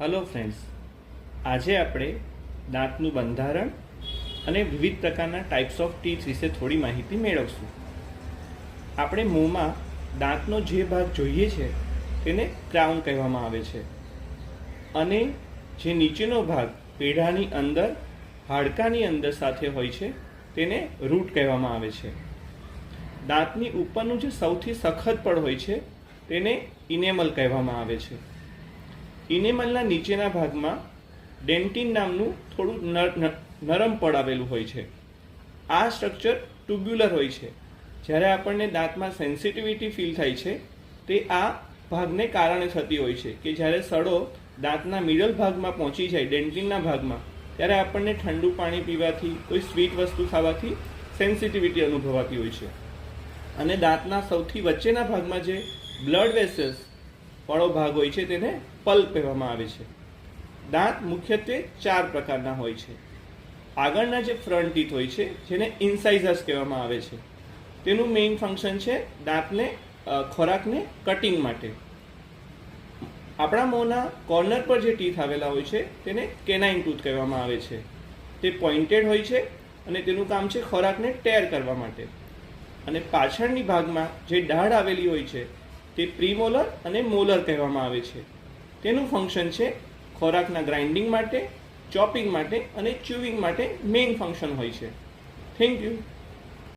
Hello friends આજે આપણે દાંતનું બંધારણ અને વિવિધ પ્રકારના ટાઈપ્સ ઓફ ટીથ વિશે થોડી માહિતી મેળવશું. આપણે મોંમાં દાંતનો જે ભાગ જોઈએ છે, તેને ક્રાઉન કહેવામાં આવે છે. અને જે નીચેનો ભાગ પેઢાની અંદર, હાડકાની અંદર સાથે હોય છે, તેને રૂટ કહેવામાં આવે છે. દાંતની ઉપરનું જે સૌથી સખત પડ હોય છે, તેને ઇનેમલ કહેવામાં આવે છે. ઇનેમલના નીચેના ભાગમાં ડેન્ટિન નામનું થોડું નરમ પડ આવેલું હોય છે. આ સ્ટ્રક્ચર ટ્યુબ્યુલર હોય છે. જ્યારે આપણને દાંતમાં સેન્સિટિવિટી ફીલ થાય છે, તે આ ભાગને કારણે થતી હોય છે કે જ્યારે સડો દાંતના મિડલ ભાગમાં પહોંચી જાય, ડેન્ટિનના ભાગમાં, ત્યારે આપણને ઠંડુ પાણી પીવાથી, કોઈ સ્વીટ વસ્તુ ખાવાથી સેન્સિટિવિટી અનુભવાતી હોય છે. અને દાંતના સૌથી વચ્ચેના ભાગમાં જે બ્લડ વેસલ્સ વાળો ભાગ હોય છે તેને પલ્પ કહેવામાં આવે છે. દાંત મુખ્યત્વે ચાર પ્રકારના હોય છે. આગળના જે ફ્રન્ટ ટીથ હોય છે, જેને ઇન્સાઇઝર્સ કહેવામાં આવે છે. તેનું મેઇન ફંક્શન છે દાંતને ખોરાકને કટિંગ માટે. આપણા મોંના કોર્નર પર જે ટીથ આવેલા હોય છે, તેને કેનાઇન ટૂથ કહેવામાં આવે છે. તે પોઇન્ટેડ હોય છે અને તેનું કામ છે ખોરાકને ટેર કરવા માટે. અને પાછળની ભાગમાં જે દાઢ આવેલી હોય છે તે પ્રીમોલર અને મોલર કહેવામાં આવે છે. તેનું ફંક્શન છે ખોરાકના ગ્રાઇન્ડિંગ માટે ચોપિંગ માટે અને ચ્યુવિંગ માટે મેઇન ફંક્શન હોય છે. Thank you